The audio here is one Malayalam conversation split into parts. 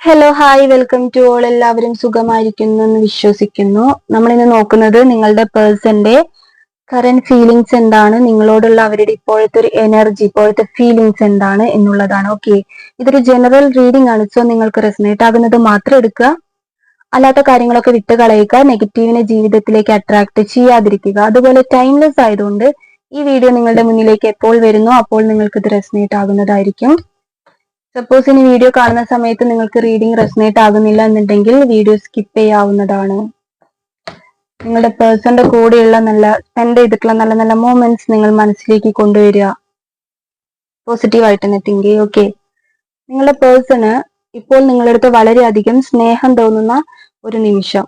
Hello hi welcome to all എല്ലാവരും സുഖമായിരിക്കുന്നു എന്ന് വിശ്വസിക്കുന്നു. നമ്മൾ ഇന്ന് നോക്കുന്നത് നിങ്ങളുടെ പേഴ്സന്റെ കറന്റ് ഫീലിങ്സ് എന്താണ്? നിങ്ങളോടുള്ള അവരുടെ ഇപ്പോഴത്തെ ഒരു എനർജി ഇപ്പോഴത്തെ ഫീലിങ്സ് എന്താണ് എന്നുള്ളതാണ്. ഓക്കെ ഇതൊരു ജനറൽ റീഡിംഗ് ആണ്. സോ നിങ്ങൾക്ക് റെസനേറ്റ് ആകുന്നത് മാത്രം എടുക്കുക. അല്ലാത്ത കാര്യങ്ങളൊക്കെ വിട്ട് കളയുക. നെഗറ്റീവിനെ ജീവിതത്തിലേക്ക് അട്രാക്ട് ചെയ്യാതിരിക്കുക. അതുപോലെ ടൈംലെസ് ആയതുകൊണ്ട് ഈ വീഡിയോ നിങ്ങളുടെ മുന്നിലേക്ക് എപ്പോൾ വരുന്നു അപ്പോൾ നിങ്ങൾക്ക് ഇത് റെസനേറ്റ് ആകുന്നതായിരിക്കും. സപ്പോസ് ഇനി വീഡിയോ കാണുന്ന സമയത്ത് നിങ്ങൾക്ക് റീഡിംഗ് റെസനേറ്റ് ആകുന്നില്ല എന്നുണ്ടെങ്കിൽ വീഡിയോ സ്കിപ്പ് ചെയ്യാവുന്നതാണ്. നിങ്ങളുടെ പേഴ്സന്റെ കൂടെയുള്ള നല്ല സ്പെൻഡ് ചെയ്തിട്ടുള്ള നല്ല നല്ല മൂമെന്റ്സ് നിങ്ങൾ മനസ്സിലേക്ക് കൊണ്ടുവരിക. പോസിറ്റീവായിട്ട് തന്നെ തിങ്ക് ചെയ്യുക ഓക്കെ നിങ്ങളുടെ പേഴ്സണ് ഇപ്പോൾ നിങ്ങളുടെ അടുത്ത് വളരെയധികം സ്നേഹം തോന്നുന്ന ഒരു നിമിഷം.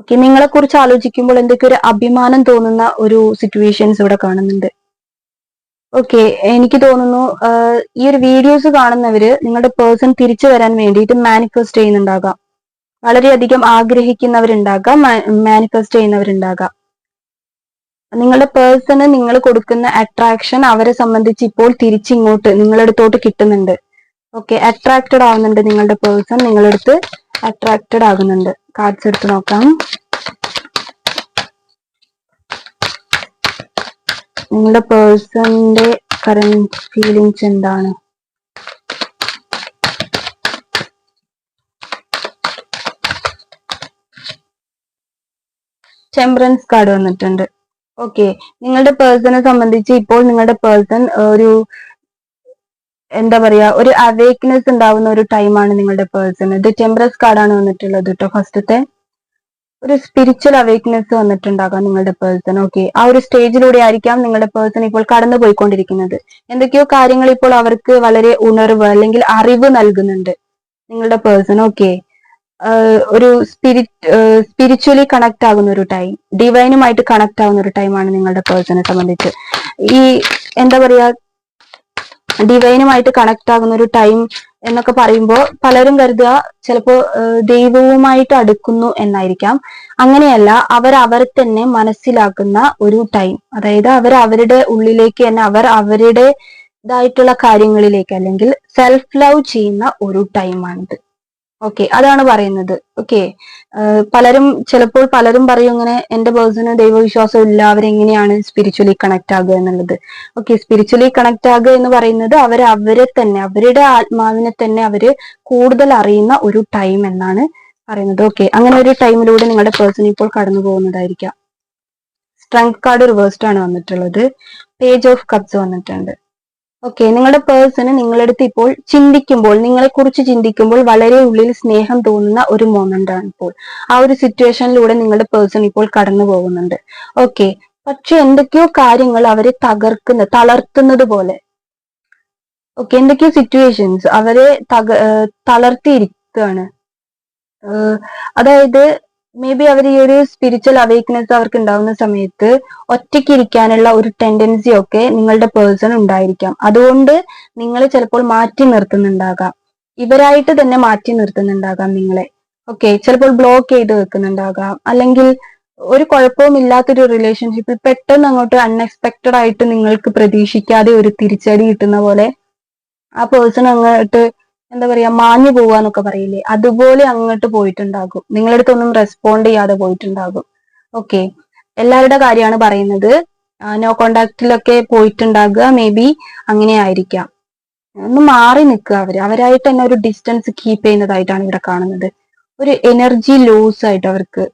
ഓക്കെ നിങ്ങളെ കുറിച്ച് ആലോചിക്കുമ്പോൾ എന്തൊക്കെ ഒരു അഭിമാനം തോന്നുന്ന ഒരു സിറ്റുവേഷൻസ് ഇവിടെ കാണുന്നുണ്ട്. ഓക്കെ എനിക്ക് തോന്നുന്നു ഈ ഒരു വീഡിയോസ് കാണുന്നവര് നിങ്ങളുടെ പേഴ്സൺ തിരിച്ചു വരാൻ വേണ്ടിയിട്ട് മാനിഫെസ്റ്റ് ചെയ്യുന്നുണ്ടാകാം. വളരെയധികം ആഗ്രഹിക്കുന്നവരുണ്ടാകാം മാനിഫെസ്റ്റ് ചെയ്യുന്നവരുണ്ടാകാം. നിങ്ങളുടെ പേഴ്സണ് നിങ്ങൾ കൊടുക്കുന്ന അട്രാക്ഷൻ അവരെ സംബന്ധിച്ച് ഇപ്പോൾ തിരിച്ചിങ്ങോട്ട് നിങ്ങളുടെ അടുത്തോട്ട് കിട്ടുന്നുണ്ട്. ഓക്കെ അട്രാക്റ്റഡ് ആവുന്നുണ്ട് നിങ്ങളുടെ പേഴ്സൺ നിങ്ങളെടുത്ത് അട്രാക്റ്റഡ് ആകുന്നുണ്ട്. കാർഡ്സ് എടുത്ത് നോക്കാം. നിങ്ങളുടെ പേഴ്സണിന്റെ കറന്റ് ഫീലിങ്സ് എന്താണ്? ടെമ്പറൻസ് കാർഡ് വന്നിട്ടുണ്ട്. ഓക്കെ നിങ്ങളുടെ പേഴ്സണെ സംബന്ധിച്ച് ഇപ്പോൾ നിങ്ങളുടെ പേഴ്സൺ ഒരു എന്താ പറയാ ഒരു അവേക്നെസ് ഉണ്ടാവുന്ന ഒരു ടൈമാണ് നിങ്ങളുടെ പേഴ്സൺ ഇത് ടെമ്പറസ് കാർഡാണ് വന്നിട്ടുള്ളത് കേട്ടോ ഫസ്റ്റത്തെ ഒരു സ്പിരിച്വൽ അവേക്നെസ് വന്നിട്ടുണ്ടാകാം നിങ്ങളുടെ പേഴ്സൺ ഓക്കെ ആ ഒരു സ്റ്റേജിലൂടെ ആയിരിക്കാം നിങ്ങളുടെ പേഴ്സൺ ഇപ്പോൾ കടന്നു പോയിക്കൊണ്ടിരിക്കുന്നത്. എന്തൊക്കെയോ കാര്യങ്ങൾ ഇപ്പോൾ അവർക്ക് വളരെ ഉണർവ് അല്ലെങ്കിൽ അറിവ് നൽകുന്നുണ്ട് നിങ്ങളുടെ പേഴ്സൺ ഓക്കെ ഒരു സ്പിരിറ്റ് സ്പിരിച്വലി കണക്ട് ആകുന്ന ഒരു ടൈം ഡിവൈനുമായിട്ട് കണക്ട് ആകുന്ന ഒരു ടൈമാണ് നിങ്ങളുടെ പേഴ്സണെ സംബന്ധിച്ച്. ഈ എന്താ പറയാ ഡിവൈനുമായിട്ട് കണക്ട് ആകുന്ന ഒരു ടൈം എന്നൊക്കെ പറയുമ്പോൾ പലരും കരുതുക ചിലപ്പോ ദൈവവുമായിട്ട് അടുക്കുന്നു എന്നായിരിക്കാം. അങ്ങനെയല്ല അവർ അവർ തന്നെ മനസ്സിലാക്കുന്ന ഒരു ടൈം. അതായത് അവർ അവരുടെ ഉള്ളിലേക്ക് തന്നെ അവർ അവരുടെ ഇതായിട്ടുള്ള കാര്യങ്ങളിലേക്ക് അല്ലെങ്കിൽ സെൽഫ് ലവ് ചെയ്യുന്ന ഒരു ടൈമാണിത്. ഓക്കെ അതാണ് പറയുന്നത്. ഓക്കെ പലരും ചിലപ്പോൾ പലരും പറയും ഇങ്ങനെ എന്റെ പേഴ്സണ് ദൈവവിശ്വാസം ഇല്ല. അവരെങ്ങനെയാണ് സ്പിരിച്വലി കണക്ട് ആകുക എന്നുള്ളത്? ഓക്കെ സ്പിരിച്വലി കണക്ട് ആകുക എന്ന് പറയുന്നത് അവർ അവരെ തന്നെ അവരുടെ ആത്മാവിനെ തന്നെ അവർ കൂടുതൽ അറിയുന്ന ഒരു ടൈം എന്നാണ് പറയുന്നത്. ഓക്കെ അങ്ങനെ ഒരു ടൈമിലൂടെ നിങ്ങളുടെ പേഴ്സൺ ഇപ്പോൾ കടന്നു പോകുന്നതായിരിക്കാം. സ്ട്രെങ്ത് കാർഡ് റിവേഴ്സ്ഡ് ആണ് വന്നിട്ടുള്ളത്. പേജ് ഓഫ് കപ്സ് വന്നിട്ടുണ്ട്. ഓക്കെ നിങ്ങളുടെ പേഴ്സണ് നിങ്ങളെടുത്ത് ഇപ്പോൾ ചിന്തിക്കുമ്പോൾ നിങ്ങളെ കുറിച്ച് ചിന്തിക്കുമ്പോൾ വളരെ ഉള്ളിൽ സ്നേഹം തോന്നുന്ന ഒരു മൊമെന്റ് ആണ് ഇപ്പോൾ. ആ ഒരു സിറ്റുവേഷനിലൂടെ നിങ്ങളുടെ പേഴ്സൺ ഇപ്പോൾ കടന്നു പോകുന്നുണ്ട്. ഓക്കെ പക്ഷെ എന്തൊക്കെയോ കാര്യങ്ങൾ അവരെ തകർക്കുന്ന തളർത്തുന്നത് പോലെ. ഓക്കെ എന്തൊക്കെയോ സിറ്റുവേഷൻസ് അവരെ തക തളർത്തിയിരിക്കുകയാണ്. അതായത് മേ ബി അവർ ഈ ഒരു സ്പിരിച്വൽ അവേക്നെസ് അവർക്ക് ഉണ്ടാവുന്ന സമയത്ത് ഒറ്റയ്ക്ക് ഇരിക്കാനുള്ള ഒരു ടെൻഡൻസി ഒക്കെ നിങ്ങളുടെ പേഴ്സൺ ഉണ്ടായിരിക്കാം. അതുകൊണ്ട് നിങ്ങൾ ചിലപ്പോൾ മാറ്റി നിർത്തുന്നുണ്ടാകാം. ഇവരായിട്ട് തന്നെ മാറ്റി നിർത്തുന്നുണ്ടാകാം നിങ്ങളെ. ഓക്കെ ചിലപ്പോൾ ബ്ലോക്ക് ചെയ്ത് വെക്കുന്നുണ്ടാകാം. അല്ലെങ്കിൽ ഒരു കുഴപ്പവും ഇല്ലാത്തൊരു റിലേഷൻഷിപ്പിൽ പെട്ടെന്ന് അങ്ങോട്ട് അൺഎക്സ്പെക്റ്റഡ് ആയിട്ട് നിങ്ങൾക്ക് പ്രതീക്ഷിക്കാതെ ഒരു തിരിച്ചടി കിട്ടുന്ന പോലെ ആ പേഴ്സൺ അങ്ങോട്ട് എന്താ പറയാ മാഞ്ഞു പോവാന്നൊക്കെ പറയില്ലേ? അതുപോലെ അങ്ങോട്ട് പോയിട്ടുണ്ടാകും. നിങ്ങളുടെ അടുത്തൊന്നും റെസ്പോണ്ട് ചെയ്യാതെ പോയിട്ടുണ്ടാകും. ഓക്കെ എല്ലാവരുടെ കാര്യമാണ് പറയുന്നത്. നോ കോണ്ടാക്റ്റിലൊക്കെ പോയിട്ടുണ്ടാകുക മേ ബി അങ്ങനെ ആയിരിക്കാം. ഒന്ന് മാറി നിൽക്കുക അവർ അവരായിട്ട് തന്നെ ഒരു ഡിസ്റ്റൻസ് കീപ്പ് ചെയ്യുന്നതായിട്ടാണ് ഇവിടെ കാണുന്നത്. ഒരു എനർജി ലൂസ് ആയിട്ട് അവർക്ക്.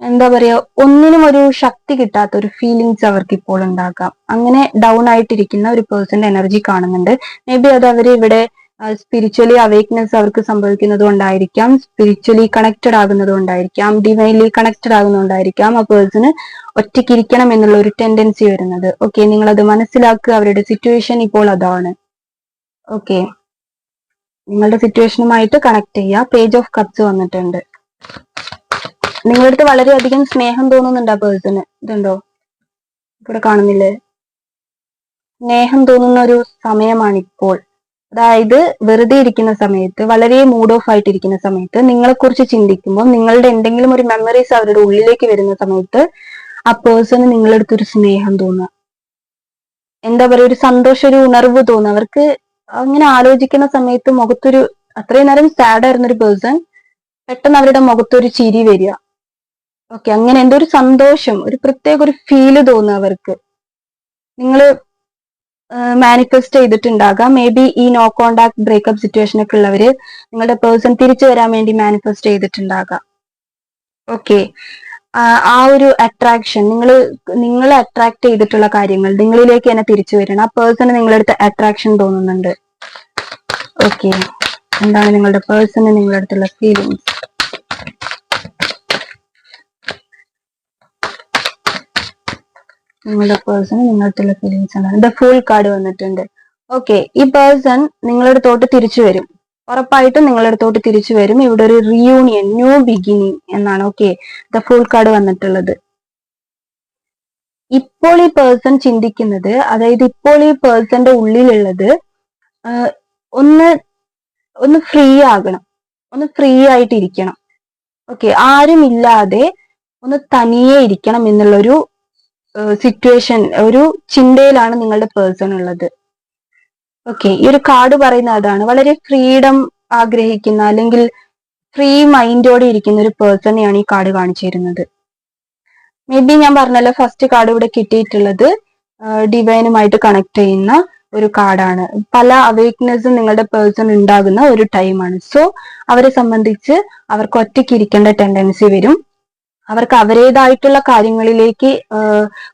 എന്താ പറയാ ഒന്നിനും ഒരു ശക്തി കിട്ടാത്ത ഒരു ഫീലിങ്സ് അവർക്ക് ഇപ്പോൾ ഉണ്ടാക്കാം അങ്ങനെ ഡൗൺ ആയിട്ടിരിക്കുന്ന ഒരു പേഴ്സന്റെ എനർജി കാണുന്നുണ്ട്. മേ ബി അത് അവർ ഇവിടെ സ്പിരിച്വലി അവേക്നെസ് അവർക്ക് സംഭവിക്കുന്നത് കൊണ്ടായിരിക്കാം സ്പിരിച്വലി കണക്റ്റഡ് ആകുന്നത് കൊണ്ടായിരിക്കാം ഡിവൈൻലി കണക്റ്റഡ് ആകുന്നതുകൊണ്ടായിരിക്കാം ആ പേഴ്സണ് ഒറ്റയ്ക്കിരിക്കണം എന്നുള്ള ഒരു ടെൻഡൻസി വരുന്നത്. ഓക്കെ നിങ്ങൾ അത് മനസ്സിലാക്കുക. അവരുടെ സിറ്റുവേഷൻ ഇപ്പോൾ അതാണ്. ഓക്കെ നിങ്ങളുടെ സിറ്റുവേഷനുമായിട്ട് കണക്ട് ചെയ്യുക. പേജ് ഓഫ് കപ്സ് വന്നിട്ടുണ്ട്. നിങ്ങളുടെ അടുത്ത് വളരെയധികം സ്നേഹം തോന്നുന്നുണ്ട് ആ പേഴ്സണ് ഇതുണ്ടോ? ഇവിടെ കാണുന്നില്ലേ? സ്നേഹം തോന്നുന്ന ഒരു സമയമാണ് ഇപ്പോൾ അതായത് വെറുതെ ഇരിക്കുന്ന സമയത്ത് വളരെ മൂഡ് ഓഫ് ആയിട്ടിരിക്കുന്ന സമയത്ത് നിങ്ങളെ കുറിച്ച് ചിന്തിക്കുമ്പോൾ നിങ്ങളുടെ എന്തെങ്കിലും ഒരു മെമ്മറീസ് അവരുടെ ഉള്ളിലേക്ക് വരുന്ന സമയത്ത് ആ പേഴ്സണ് നിങ്ങളെടുത്ത് ഒരു സ്നേഹം തോന്നുക. എന്താ പറയുക ഒരു സന്തോഷം ഒരു ഉണർവ് തോന്നുക. അവർക്ക് അങ്ങനെ ആലോചിക്കുന്ന സമയത്ത് മുഖത്തൊരു അത്രയും നേരം സാഡ് ആയിരുന്ന ഒരു പേഴ്സൺ പെട്ടെന്ന് അവരുടെ മുഖത്തൊരു ചിരി വരിക. ഓക്കെ അങ്ങനെ എന്തോ ഒരു സന്തോഷം ഒരു പ്രത്യേക ഒരു ഫീൽ തോന്നുക അവർക്ക്. നിങ്ങൾ മാനിഫെസ്റ്റ് ചെയ്തിട്ടുണ്ടാകാം. മേ ബി ഈ നോ കോണ്ടാക്ട് ബ്രേക്കപ്പ് സിറ്റുവേഷൻ ഒക്കെ ഉള്ളവര് നിങ്ങളുടെ പേഴ്സൺ തിരിച്ചു വരാൻ വേണ്ടി മാനിഫെസ്റ്റ് ചെയ്തിട്ടുണ്ടാകാം. ഓക്കെ ആ ഒരു അട്രാക്ഷൻ നിങ്ങൾ നിങ്ങൾ അട്രാക്ട് ചെയ്തിട്ടുള്ള കാര്യങ്ങൾ നിങ്ങളിലേക്ക് തന്നെ തിരിച്ചു വരണം. ആ പേഴ്സണ് നിങ്ങളുടെ അടുത്ത് അട്രാക്ഷൻ തോന്നുന്നുണ്ട്. ഓക്കെ എന്താണ് നിങ്ങളുടെ പേഴ്സണ് നിങ്ങളുടെ അടുത്തുള്ള ഫീലിങ്സ് നിങ്ങളുടെ പേഴ്സൺ നിങ്ങളുടെ ഫീലിങ്സ് ആണ് ദ ഫുൾ കാർഡ് വന്നിട്ടുണ്ട്. ഓക്കെ ഈ പേഴ്സൺ നിങ്ങളുടെ തോട്ട് തിരിച്ചു വരും. ഉറപ്പായിട്ടും നിങ്ങളുടെ അടുത്തോട്ട് തിരിച്ചു വരും. ഇവിടെ ഒരു റിയൂണിയൻ ന്യൂ ബിഗിനിങ് എന്നാണ്. ഓക്കെ ദ ഫുൾ കാർഡ് വന്നിട്ടുള്ളത്. ഇപ്പോൾ ഈ പേഴ്സൺ ചിന്തിക്കുന്നത് അതായത് ഇപ്പോൾ ഈ പേഴ്സന്റെ ഉള്ളിലുള്ളത് ഒന്ന് ഒന്ന് ഫ്രീ ആകണം. ഒന്ന് ഫ്രീ ആയിട്ട് ഇരിക്കണം ഓക്കെ ആരുമില്ലാതെ ഒന്ന് തനിയെ ഇരിക്കണം എന്നുള്ളൊരു സിറ്റുവേഷൻ ഒരു ചിന്തയിലാണ് നിങ്ങളുടെ പേഴ്സൺ ഉള്ളത്. ഓക്കെ ഈ ഒരു കാർഡ് പറയുന്ന അതാണ്. വളരെ ഫ്രീഡം ആഗ്രഹിക്കുന്ന അല്ലെങ്കിൽ ഫ്രീ മൈൻഡോടെ ഇരിക്കുന്ന ഒരു പേഴ്സണെയാണ് ഈ കാർഡ് കാണിച്ചു തരുന്നത്. മേ ബി ഞാൻ പറഞ്ഞല്ലോ ഫസ്റ്റ് കാർഡ് ഇവിടെ കിട്ടിയിട്ടുള്ളത് ഡിവൈനുമായിട്ട് കണക്ട് ചെയ്യുന്ന ഒരു കാർഡാണ് പല അവേക്നെസ്സും നിങ്ങളുടെ പേഴ്സൺ ഉണ്ടാകുന്ന ഒരു ടൈമാണ് സോ അവരെ സംബന്ധിച്ച് അവർക്ക് ഒറ്റയ്ക്ക് ഇരിക്കേണ്ട ടെൻഡൻസി വരും. അവർക്ക് അവരേതായിട്ടുള്ള കാര്യങ്ങളിലേക്ക്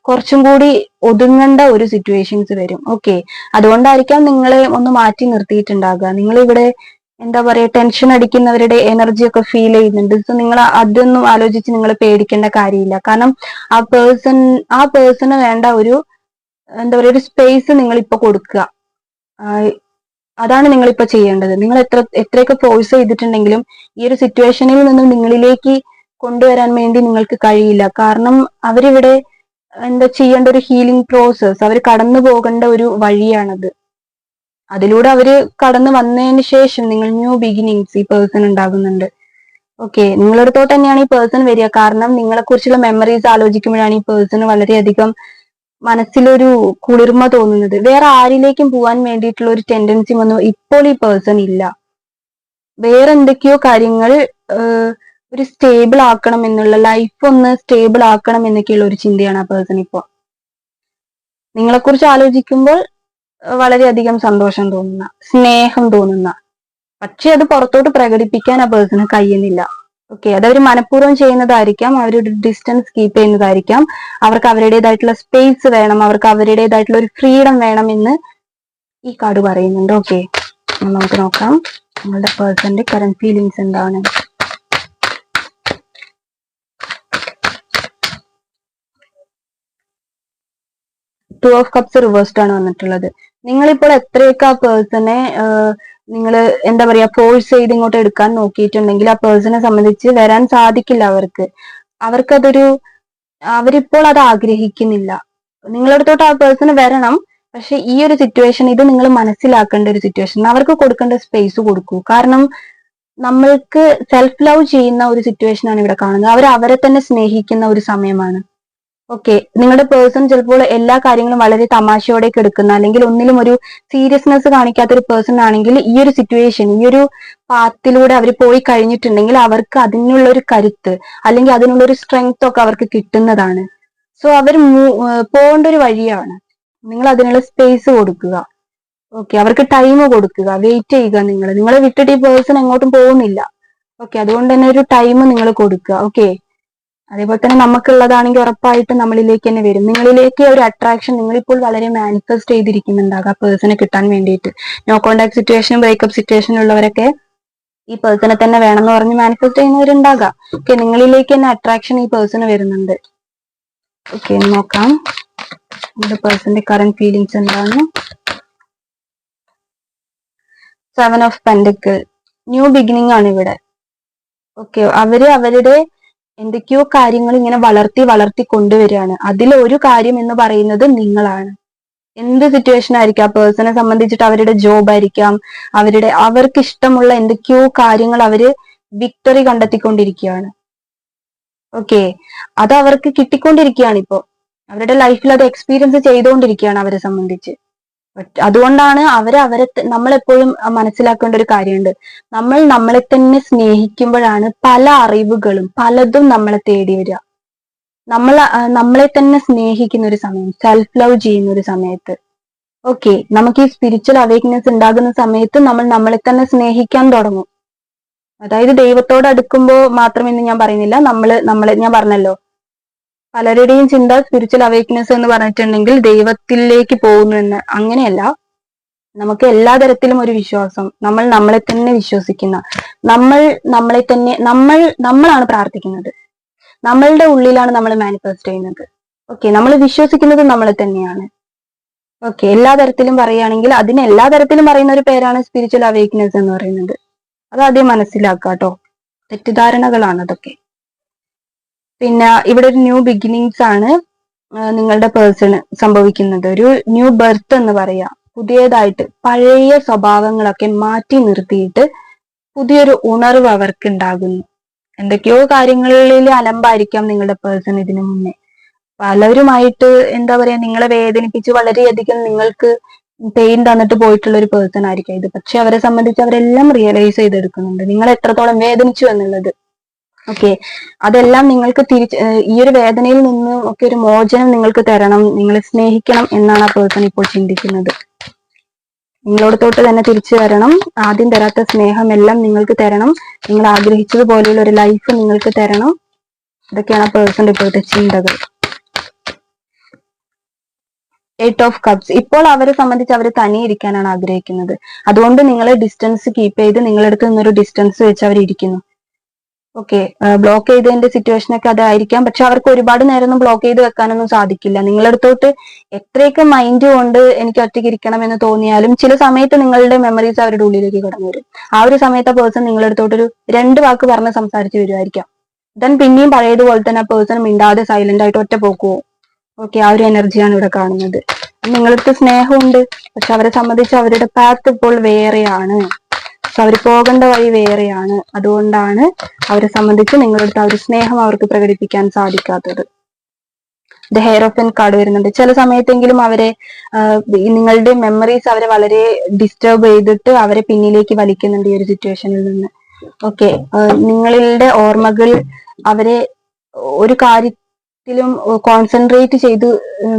കുറച്ചും കൂടി ഒതുങ്ങേണ്ട ഒരു സിറ്റുവേഷൻസ് വരും. ഓക്കെ അതുകൊണ്ടായിരിക്കാം നിങ്ങളെ ഒന്ന് മാറ്റി നിർത്തിയിട്ടുണ്ടാകുക. നിങ്ങൾ ഇവിടെ എന്താ പറയാ ടെൻഷൻ അടിക്കുന്നവരുടെ എനർജി ഒക്കെ ഫീൽ ചെയ്യുന്നുണ്ട്. സോ നിങ്ങൾ അതൊന്നും ആലോചിച്ച് നിങ്ങൾ പേടിക്കേണ്ട കാര്യമില്ല. കാരണം ആ പേഴ്സൺ ആ പേഴ്സണ് വേണ്ട ഒരു എന്താ പറയുക ഒരു സ്പേസ് നിങ്ങൾ ഇപ്പൊ കൊടുക്കുക അതാണ് നിങ്ങൾ ഇപ്പൊ ചെയ്യേണ്ടത്. നിങ്ങൾ എത്ര എത്രയൊക്കെ ഫോഴ്സ് ചെയ്തിട്ടുണ്ടെങ്കിലും ഈ ഒരു സിറ്റുവേഷനിൽ നിന്നും നിങ്ങളിലേക്ക് കൊണ്ടുവരാൻ വേണ്ടി നിങ്ങൾക്ക് കഴിയില്ല. കാരണം അവരിവിടെ എന്താ ചെയ്യേണ്ട ഒരു ഹീലിംഗ് പ്രോസസ് അവർ കടന്നു പോകേണ്ട ഒരു വഴിയാണത്. അതിലൂടെ അവർ കടന്നു വന്നതിന് ശേഷം നിങ്ങൾ ന്യൂ ബിഗിനിങ്സ് ഈ പേഴ്സൺ ഉണ്ടാകുന്നുണ്ട്. ഓക്കെ നിങ്ങളടുത്തോട്ട് തന്നെയാണ് ഈ പേഴ്സൺ വരിക. കാരണം നിങ്ങളെ കുറിച്ചുള്ള മെമ്മറീസ് ആലോചിക്കുമ്പോഴാണ് ഈ പേഴ്സൺ വളരെയധികം മനസ്സിലൊരു കുളിർമ തോന്നുന്നത്. വേറെ ആരിലേക്കും പോവാൻ വേണ്ടിയിട്ടുള്ള ഒരു ടെൻഡൻസി ഒന്നും ഇപ്പോൾ ഈ പേഴ്സൺ ഇല്ല. വേറെ എന്തൊക്കെയോ കാര്യങ്ങൾ ഒരു സ്റ്റേബിൾ ആക്കണം എന്നുള്ള ലൈഫ് ഒന്ന് സ്റ്റേബിൾ ആക്കണം എന്നൊക്കെയുള്ള ഒരു ചിന്തയാണ് ആ പേഴ്സൺ ഇപ്പോൾ നിങ്ങളെക്കുറിച്ച് ആലോചിക്കുമ്പോൾ വളരെയധികം സന്തോഷം തോന്നുന്ന സ്നേഹം തോന്നുന്ന പക്ഷെ അത് പുറത്തോട്ട് പ്രകടിപ്പിക്കാൻ ആ പേഴ്സണ് കഴിയുന്നില്ല. ഓക്കെ അതവർ മനഃപൂർവം ചെയ്യുന്നതായിരിക്കാം അവരൊരു ഡിസ്റ്റൻസ് കീപ്പ് ചെയ്യുന്നതായിരിക്കാം അവർക്ക് അവരുടേതായിട്ടുള്ള സ്പേസ് വേണം അവർക്ക് അവരുടേതായിട്ടുള്ള ഒരു ഫ്രീഡം വേണം എന്ന് ഈ കാർഡ് പറയുന്നുണ്ട്. ഓക്കെ നമുക്ക് നോക്കാം നിങ്ങളുടെ പേഴ്സന്റെ കറന്റ് ഫീലിങ്സ് എന്താണ്? ടു ഓഫ് കപ്സ് റിവേഴ്സ്ഡ് ആണ് വന്നിട്ടുള്ളത്. നിങ്ങളിപ്പോൾ എത്രയൊക്കെ ആ പേഴ്സണെ നിങ്ങൾ എന്താ പറയാ ഫോഴ്സ് ചെയ്ത് ഇങ്ങോട്ട് എടുക്കാൻ നോക്കിയിട്ടുണ്ടെങ്കിൽ ആ പേഴ്സണെ സംബന്ധിച്ച് വരാൻ സാധിക്കില്ല അവർക്ക്. അവർക്കതൊരു അവരിപ്പോൾ അത് ആഗ്രഹിക്കുന്നില്ല. നിങ്ങളടുത്തോട്ട് ആ പേഴ്സണ് വരണം പക്ഷെ ഈ ഒരു സിറ്റുവേഷൻ ഇത് നിങ്ങൾ മനസ്സിലാക്കേണ്ട ഒരു സിറ്റുവേഷൻ അവർക്ക് കൊടുക്കേണ്ട സ്പേസ് കൊടുക്കൂ. കാരണം നമ്മൾക്ക് സെൽഫ് ലവ് ചെയ്യുന്ന ഒരു സിറ്റുവേഷൻ ആണ് ഇവിടെ കാണുന്നത്. അവർ അവരെ തന്നെ സ്നേഹിക്കുന്ന ഒരു സമയമാണ്. ഓക്കെ നിങ്ങളുടെ പേഴ്സൺ ചിലപ്പോൾ എല്ലാ കാര്യങ്ങളും വളരെ തമാശയോടെ എടുക്കുന്ന അല്ലെങ്കിൽ ഒന്നിലും ഒരു സീരിയസ്നെസ് കാണിക്കാത്ത ഒരു പേഴ്സൺ ആണെങ്കിൽ ഈ ഒരു സിറ്റുവേഷൻ ഈ ഒരു പാത്തിലൂടെ അവർ പോയി കഴിഞ്ഞിട്ടുണ്ടെങ്കിൽ അവർക്ക് അതിനുള്ള ഒരു കരുത്ത് അല്ലെങ്കിൽ അതിനുള്ള ഒരു സ്ട്രെങ്ത് ഒക്കെ അവർക്ക് കിട്ടുന്നതാണ്. സോ അവർ പോകേണ്ട ഒരു വഴിയാണ്. നിങ്ങൾ അതിനുള്ള സ്പേസ് കൊടുക്കുക. ഓക്കെ അവർക്ക് ടൈം കൊടുക്കുക. വെയിറ്റ് ചെയ്യുക നിങ്ങൾ. നിങ്ങളെ വിട്ടിട്ട് ഈ പേഴ്സൺ എങ്ങോട്ടും പോകുന്നില്ല. ഓക്കെ അതുകൊണ്ട് തന്നെ ഒരു ടൈം നിങ്ങൾ കൊടുക്കുക. ഓക്കെ അതേപോലെ തന്നെ നമുക്കുള്ളതാണെങ്കിൽ ഉറപ്പായിട്ടും നമ്മളിലേക്ക് തന്നെ വരും. നിങ്ങളിലേക്ക് ഒരു അട്രാക്ഷൻ നിങ്ങളിപ്പോൾ വളരെ മാനിഫെസ്റ്റ് ചെയ്തിരിക്കുന്നുണ്ടാകും ആ പേഴ്സണെ കിട്ടാൻ വേണ്ടിയിട്ട്. No contact situation breakup situation ഉള്ളവരൊക്കെ ഈ പേഴ്സണെ തന്നെ വേണമെന്ന് പറഞ്ഞ് മാനിഫെസ്റ്റ് ചെയ്യുന്നവരുണ്ടാകാം. ഓക്കെ നിങ്ങളിലേക്ക് തന്നെ അട്രാക്ഷൻ ഈ പേഴ്സണ് വരുന്നുണ്ട്. ഓക്കെ നോക്കാം. നമ്മുടെ പേഴ്സന്റെ കറന്റ് ഫീലിങ്സ് എന്താണ്? Seven of pentacles new beginning ആണ് ഇവിടെ. ഓക്കെ അവർ അവരുടെ എന്തൊക്കെയോ കാര്യങ്ങൾ ഇങ്ങനെ വളർത്തി വളർത്തി കൊണ്ടുവരികയാണ്. അതിൽ ഒരു കാര്യം എന്ന് പറയുന്നത് നിങ്ങളാണ്. എന്ത് സിറ്റുവേഷൻ ആയിരിക്കാം? പേഴ്സണെ സംബന്ധിച്ചിട്ട് അവരുടെ ജോബ് ആയിരിക്കാം. അവരുടെ അവർക്ക് ഇഷ്ടമുള്ള എന്തൊക്കെയോ കാര്യങ്ങൾ അവർ വിക്ടറി കണ്ടെത്തിക്കൊണ്ടിരിക്കുകയാണ്. ഓക്കെ അത് അവർക്ക് കിട്ടിക്കൊണ്ടിരിക്കുകയാണ് ഇപ്പോ അവരുടെ ലൈഫിൽ അത് എക്സ്പീരിയൻസ് ചെയ്തുകൊണ്ടിരിക്കുകയാണ് അവരെ സംബന്ധിച്ച്. അതുകൊണ്ടാണ് അവരെ അവരെ നമ്മളെപ്പോഴും മനസ്സിലാക്കേണ്ട ഒരു കാര്യമുണ്ട്. നമ്മൾ നമ്മളെ തന്നെ സ്നേഹിക്കുമ്പോഴാണ് പല അറിവുകളും പലതും നമ്മളെ തേടി വരിക. നമ്മൾ നമ്മളെ തന്നെ സ്നേഹിക്കുന്ന ഒരു സമയം സെൽഫ് ലവ് ചെയ്യുന്ന ഒരു സമയത്ത്. ഓക്കെ നമുക്ക് ഈ സ്പിരിച്വൽ അവേക്നെസ് ഉണ്ടാകുന്ന സമയത്ത് നമ്മൾ നമ്മളെ തന്നെ സ്നേഹിക്കാൻ തുടങ്ങും. അതായത് ദൈവത്തോട് അടുക്കുമ്പോൾ മാത്രമെന്ന് ഞാൻ പറയുന്നില്ല. നമ്മൾ നമ്മളെ ഞാൻ പറഞ്ഞല്ലോ. പലരുടെയും ചിന്ത സ്പിരിച്വൽ അവേക്നെസ് എന്ന് പറഞ്ഞിട്ടുണ്ടെങ്കിൽ ദൈവത്തിലേക്ക് പോകുന്നു എന്ന്. അങ്ങനെയല്ല. നമുക്ക് എല്ലാ തരത്തിലും ഒരു വിശ്വാസം. നമ്മൾ നമ്മളെ തന്നെ വിശ്വസിക്കുന്ന. നമ്മൾ നമ്മളെ തന്നെ നമ്മൾ നമ്മളാണ് പ്രാർത്ഥിക്കുന്നത്. നമ്മളുടെ ഉള്ളിലാണ് നമ്മൾ മാനിഫെസ്റ്റ് ചെയ്യുന്നത്. ഓക്കെ നമ്മൾ വിശ്വസിക്കുന്നത് നമ്മളെ തന്നെയാണ്. ഓക്കെ എല്ലാ തരത്തിലും പറയുകയാണെങ്കിൽ അതിന് എല്ലാ തരത്തിലും പറയുന്ന ഒരു പേരാണ് സ്പിരിച്വൽ അവേക്നെസ് എന്ന് പറയുന്നത്. അത് ആദ്യം മനസ്സിലാക്കുക കേട്ടോ തെറ്റിദ്ധാരണകളാണ് അതൊക്കെ. പിന്നെ ഇവിടെ ഒരു ന്യൂ ബിഗിനിങ്സ് ആണ് നിങ്ങളുടെ പേഴ്സണ് സംഭവിക്കുന്നത്. ഒരു ന്യൂ ബർത്ത് എന്ന് പറയാ. പുതിയതായിട്ട് പഴയ സ്വഭാവങ്ങളൊക്കെ മാറ്റി നിർത്തിയിട്ട് പുതിയൊരു ഉണർവ് അവർക്ക് ഉണ്ടാകുന്നു എന്തൊക്കെയോ കാര്യങ്ങളിൽ അലമ്പായിരിക്കാം നിങ്ങളുടെ പേഴ്സൺ ഇതിനു മുന്നേ. പലരുമായിട്ട് എന്താ പറയാ നിങ്ങളെ വേദനിപ്പിച്ച് വളരെയധികം നിങ്ങൾക്ക് പെയിൻ തന്നിട്ട് പോയിട്ടുള്ള ഒരു പേഴ്സൺ ആയിരിക്കാം ഇത്. പക്ഷെ അവരെ സംബന്ധിച്ച് അവരെല്ലാം റിയലൈസ് ചെയ്തെടുക്കുന്നുണ്ട്. നിങ്ങൾ എത്രത്തോളം വേദനിച്ചു എന്നുള്ളത്. ഓക്കെ അതെല്ലാം നിങ്ങൾക്ക് തിരിച്ച് ഈ ഒരു വേദനയിൽ നിന്ന് ഒക്കെ ഒരു മോചനം നിങ്ങൾക്ക് തരണം നിങ്ങളെ സ്നേഹിക്കണം എന്നാണ് ആ പേഴ്സൺ ഇപ്പോൾ ചിന്തിക്കുന്നത്. നിങ്ങളോട് തൊട്ട് തന്നെ തിരിച്ചു തരണം ആദ്യം തരാത്ത സ്നേഹം എല്ലാം നിങ്ങൾക്ക് തരണം. നിങ്ങൾ ആഗ്രഹിച്ചതുപോലെയുള്ള ഒരു ലൈഫ് നിങ്ങൾക്ക് തരണം. ഇതൊക്കെയാണ് ആ പേഴ്സൺ ഇപ്പോഴത്തെ ചിന്തകൾ. എയ്റ്റ് ഓഫ് കപ്സ് ഇപ്പോൾ അവരെ സംബന്ധിച്ച് അവർ തനിയെ ഇരിക്കാനാണ് ആഗ്രഹിക്കുന്നത്. അതുകൊണ്ട് നിങ്ങളെ ഡിസ്റ്റൻസ് കീപ്പ് ചെയ്ത് നിങ്ങളെടുത്ത് നിന്നൊരു ഡിസ്റ്റൻസ് വെച്ച് അവർ ഇരിക്കുന്നു ഓക്കെ ബ്ലോക്ക് ചെയ്തതിന്റെ സിറ്റുവേഷൻ ഒക്കെ അതായിരിക്കാം. പക്ഷെ അവർക്ക് ഒരുപാട് നേരമൊന്നും ബ്ലോക്ക് ചെയ്ത് വെക്കാനൊന്നും സാധിക്കില്ല. നിങ്ങളെടുത്തോട്ട് എത്രയൊക്കെ മൈൻഡ് കൊണ്ട് എനിക്ക് ഒറ്റയ്ക്ക് ഇരിക്കണം എന്ന് തോന്നിയാലും ചില സമയത്ത് നിങ്ങളുടെ മെമ്മറീസ് അവരുടെ ഉള്ളിലേക്ക് കടന്നു വരും. ആ ഒരു സമയത്ത് ആ പേഴ്സൺ നിങ്ങളെടുത്തോട്ട് ഒരു രണ്ട് വാക്ക് പറഞ്ഞ് സംസാരിച്ച് വരുമായിരിക്കാം ദെൻ പിന്നെയും പഴയതുപോലെ തന്നെ ആ പേഴ്സൺ മിണ്ടാതെ സൈലന്റ് ആയിട്ട് ഒറ്റ പോക്കുവോ ഓക്കെ ആ ഒരു എനർജിയാണ് ഇവിടെ കാണുന്നത്. നിങ്ങളടുത്ത് സ്നേഹമുണ്ട്. പക്ഷെ അവരെ സംബന്ധിച്ച് അവരുടെ പാത്ത് ഇപ്പോൾ വേറെയാണ്. പക്ഷെ അവർ പോകേണ്ട വഴി വേറെയാണ്. അതുകൊണ്ടാണ് അവരെ സംബന്ധിച്ച് നിങ്ങളുടെ ആ ഒരു സ്നേഹം അവർക്ക് പ്രകടിപ്പിക്കാൻ സാധിക്കാത്തത്. The hair of N card വരുന്നുണ്ട്. ചില സമയത്തെങ്കിലും അവരെ നിങ്ങളുടെ മെമ്മറീസ് അവരെ വളരെ ഡിസ്റ്റർബ് ചെയ്തിട്ട് അവരെ പിന്നിലേക്ക് വലിക്കുന്നുണ്ട് ഈ ഒരു സിറ്റുവേഷനിൽ നിന്ന്. ഓക്കെ നിങ്ങളുടെ ഓർമ്മകൾ അവരെ ഒരു കാര്യത്തിലും കോൺസെൻട്രേറ്റ് ചെയ്ത്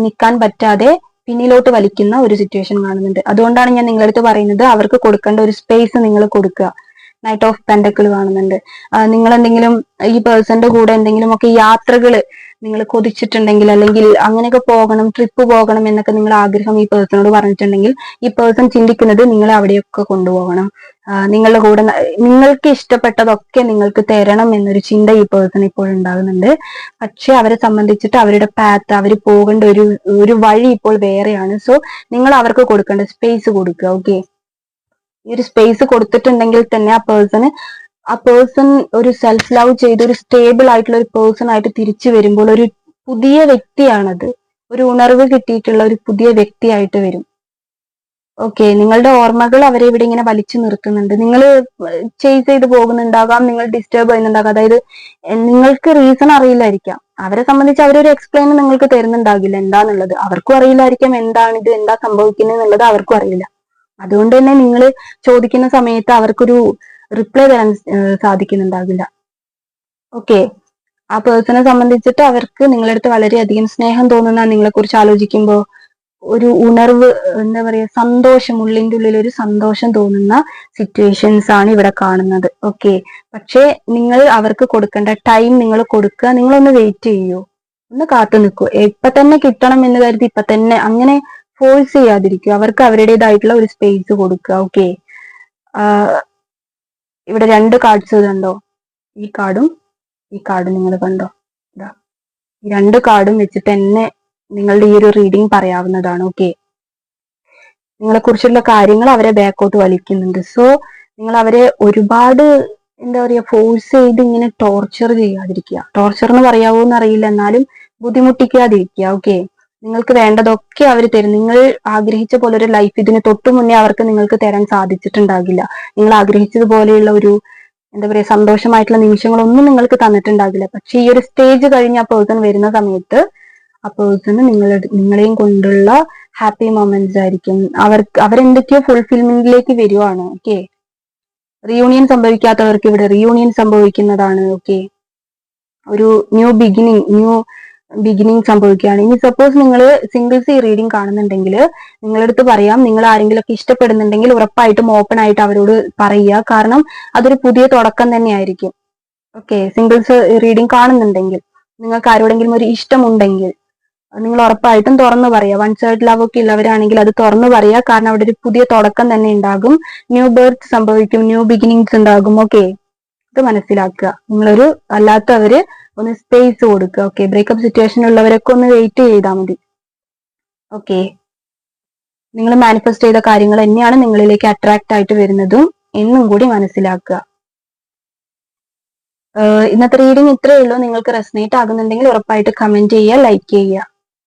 നിൽക്കാൻ പറ്റാതെ പിന്നിലോട്ട് വലിക്കുന്ന ഒരു സിറ്റുവേഷൻ കാണുന്നുണ്ട്. അതുകൊണ്ടാണ് ഞാൻ നിങ്ങളടുത്ത് പറയുന്നത് അവർക്ക് കൊടുക്കേണ്ട ഒരു സ്പേസ് നിങ്ങൾ കൊടുക്കുക. നൈറ്റ് ഓഫ് പെൻഡക്കിൾ കാണുന്നുണ്ട്. നിങ്ങൾ എന്തെങ്കിലും ഈ പേഴ്സന്റെ കൂടെ എന്തെങ്കിലും ഒക്കെ യാത്രകൾ നിങ്ങൾ കൊതിച്ചിട്ടുണ്ടെങ്കിൽ അല്ലെങ്കിൽ അങ്ങനെയൊക്കെ പോകണം ട്രിപ്പ് പോകണം എന്നൊക്കെ നിങ്ങൾ ആഗ്രഹം ഈ പേഴ്സണോട് പറഞ്ഞിട്ടുണ്ടെങ്കിൽ ഈ പേഴ്സൺ ചിന്തിക്കുന്നത് നിങ്ങളെ അവിടെയൊക്കെ കൊണ്ടുപോകണം. നിങ്ങളുടെ കൂടെ നിങ്ങൾക്ക് ഇഷ്ടപ്പെട്ടതൊക്കെ നിങ്ങൾക്ക് തരണം എന്നൊരു ചിന്ത ഈ പേഴ്സൺ ഇപ്പോൾ ഉണ്ടാകുന്നുണ്ട്. പക്ഷെ അവരെ സംബന്ധിച്ചിട്ട് അവരുടെ പാത്ത് അവർ പോകേണ്ട ഒരു ഒരു വഴി ഇപ്പോൾ വേറെയാണ്. സോ നിങ്ങൾ അവർക്ക് കൊടുക്കേണ്ട സ്പേസ് കൊടുക്കുക ഓക്കെ ഈ ഒരു സ്പേസ് കൊടുത്തിട്ടുണ്ടെങ്കിൽ തന്നെ ആ പേഴ്സണ് ആ പേഴ്സൺ ഒരു സെൽഫ് ലവ് ചെയ്ത് ഒരു സ്റ്റേബിൾ ആയിട്ടുള്ള ഒരു പേഴ്സൺ ആയിട്ട് തിരിച്ചു വരുമ്പോൾ ഒരു പുതിയ വ്യക്തിയാണത്. ഒരു ഉണർവ് കിട്ടിയിട്ടുള്ള ഒരു പുതിയ വ്യക്തിയായിട്ട് വരും. ഓക്കെ നിങ്ങളുടെ ഓർമ്മകൾ അവരെ ഇവിടെ ഇങ്ങനെ വലിച്ചു നിർത്തുന്നുണ്ട്. നിങ്ങൾ ചേസ് ചെയ്ത് പോകുന്നുണ്ടാകാം നിങ്ങൾ ഡിസ്റ്റർബ് ചെയ്യുന്നുണ്ടാകാം. അതായത് നിങ്ങൾക്ക് റീസൺ അറിയില്ലായിരിക്കാം. അവരെ സംബന്ധിച്ച് അവരൊരു എക്സ്പ്ലെയിൻ നിങ്ങൾക്ക് തരുന്നുണ്ടാകില്ല എന്താന്നുള്ളത്. അവർക്കും അറിയില്ലായിരിക്കാം എന്താണ് ഇത് എന്താ സംഭവിക്കുന്നത് എന്നുള്ളത് അവർക്കും അറിയില്ല. അതുകൊണ്ട് തന്നെ നിങ്ങൾ ചോദിക്കുന്ന സമയത്ത് അവർക്കൊരു റിപ്ലൈ തരാൻ സാധിക്കുന്നുണ്ടാകില്ല ഓക്കെ ആ പേഴ്സണെ സംബന്ധിച്ചിട്ട് അവർക്ക് നിങ്ങളുടെ അടുത്ത് വളരെയധികം സ്നേഹം തോന്നുന്ന നിങ്ങളെ കുറിച്ച് ആലോചിക്കുമ്പോൾ ഒരു ഉണർവ് എന്താ പറയാ സന്തോഷം ഉള്ളിന്റെ ഉള്ളിൽ ഒരു സന്തോഷം തോന്നുന്ന സിറ്റുവേഷൻസ് ആണ് ഇവിടെ കാണുന്നത്. ഓക്കെ പക്ഷേ നിങ്ങൾ അവർക്ക് കൊടുക്കേണ്ട ടൈം നിങ്ങൾ കൊടുക്കുക നിങ്ങളൊന്ന് വെയിറ്റ് ചെയ്യൂ. ഒന്ന് കാത്തു നിൽക്കൂ. ഇപ്പൊ തന്നെ കിട്ടണം എന്ന് കരുതി ഇപ്പൊ തന്നെ അങ്ങനെ ഫോഴ്സ് ചെയ്യാതിരിക്കുക. അവർക്ക് അവരുടേതായിട്ടുള്ള ഒരു സ്പേസ് കൊടുക്കുക. ഓക്കെ ഇവിടെ രണ്ട് കാർഡ്സ് കണ്ടോ? ഈ കാർഡും ഈ കാർഡും നിങ്ങൾ കണ്ടോ? ഈ രണ്ട് കാർഡും വെച്ചിട്ട് തന്നെ നിങ്ങളുടെ ഈ ഒരു റീഡിംഗ് പറയാവുന്നതാണ്. ഓക്കെ നിങ്ങളെ കുറിച്ചുള്ള കാര്യങ്ങൾ അവരെ ബാക്കോട്ട് വലിക്കുന്നുണ്ട്. സോ നിങ്ങൾ അവരെ ഒരുപാട് എന്താ പറയാ ഫോഴ്സ് ചെയ്ത് ഇങ്ങനെ ടോർച്ചർ ചെയ്യാതിരിക്കുക. ടോർച്ചർ എന്ന് പറയാവോ എന്നറിയില്ല എന്നാലും ബുദ്ധിമുട്ടിക്കാതിരിക്കുക. ഓക്കെ നിങ്ങൾക്ക് വേണ്ടതൊക്കെ അവർ തരും. നിങ്ങൾ ആഗ്രഹിച്ച പോലെ ഒരു ലൈഫ് ഇതിന് തൊട്ടു മുന്നേ അവർക്ക് നിങ്ങൾക്ക് തരാൻ സാധിച്ചിട്ടുണ്ടാകില്ല. നിങ്ങൾ ആഗ്രഹിച്ചതുപോലെയുള്ള ഒരു എന്താ പറയാ സന്തോഷമായിട്ടുള്ള നിമിഷങ്ങളൊന്നും നിങ്ങൾക്ക് തന്നിട്ടുണ്ടാകില്ല. പക്ഷെ ഈ ഒരു സ്റ്റേജ് കഴിഞ്ഞ് ആ പേഴ്സൺ വരുന്ന സമയത്ത് ആ പേഴ്സണ് നിങ്ങളുടെ നിങ്ങളെയും കൊണ്ടുള്ള ഹാപ്പി മൊമെന്റ്സ് ആയിരിക്കും. അവർക്ക് അവരെന്തൊക്കെയോ ഫുൾഫിൽമെന്റിലേക്ക് വരുവാണ്. ഓക്കെ റിയൂണിയൻ സംഭവിക്കാത്തവർക്ക് ഇവിടെ റിയൂണിയൻ സംഭവിക്കുന്നതാണ്. ഓക്കെ ഒരു ന്യൂ ബിഗിനിങ് ന്യൂ ബിഗിനിങ് സംഭവിക്കുകയാണ്. ഇനി സപ്പോസ് നിങ്ങൾ സിംഗിൾ സി റീഡിംഗ് കാണുന്നുണ്ടെങ്കിൽ നിങ്ങളടുത്ത് പറയാം നിങ്ങൾ ആരെങ്കിലുമൊക്കെ ഇഷ്ടപ്പെടുന്നുണ്ടെങ്കിൽ ഉറപ്പായിട്ടും ഓപ്പൺ ആയിട്ട് അവരോട് പറയുക. കാരണം അതൊരു പുതിയ തുടക്കം തന്നെയായിരിക്കും. ഓക്കെ സിംഗിൾസ് റീഡിംഗ് കാണുന്നുണ്ടെങ്കിൽ നിങ്ങൾക്ക് ആരോടെങ്കിലും ഒരു ഇഷ്ടമുണ്ടെങ്കിൽ നിങ്ങൾ ഉറപ്പായിട്ടും തുറന്നു പറയുക. വൺ സൈഡ് ലവ് ഒക്കെ ഉള്ളവരാണെങ്കിൽ അത് തുറന്നു പറയുക. കാരണം അവിടെ ഒരു പുതിയ തുടക്കം തന്നെ ഉണ്ടാകും. ന്യൂ ബർത്ത് സംഭവിക്കും ന്യൂ ബിഗിനിങ്സ് ഉണ്ടാകും. ഓക്കെ ഇത് മനസ്സിലാക്കുക. നിങ്ങളൊരു അല്ലാത്തവര് ഒന്ന് സ്പേസ് കൊടുക്കുക ഓക്കെ ബ്രേക്കപ്പ് സിറ്റുവേഷൻ ഉള്ളവരൊക്കെ ഒന്ന് വെയിറ്റ് ചെയ്താൽ മതി. ഓക്കെ നിങ്ങൾ മാനിഫെസ്റ്റ് ചെയ്ത കാര്യങ്ങൾ തന്നെയാണ് നിങ്ങളിലേക്ക് അട്രാക്ട് ആയിട്ട് വരുന്നതും എന്നും കൂടി മനസ്സിലാക്കുക. ഇന്നത്തെ റീഡിംഗ് ഇത്രയേ ഉള്ളൂ. നിങ്ങൾക്ക് റെസനേറ്റ് ആകുന്നുണ്ടെങ്കിൽ ഉറപ്പായിട്ട് കമന്റ് ചെയ്യുക ലൈക്ക് ചെയ്യുക.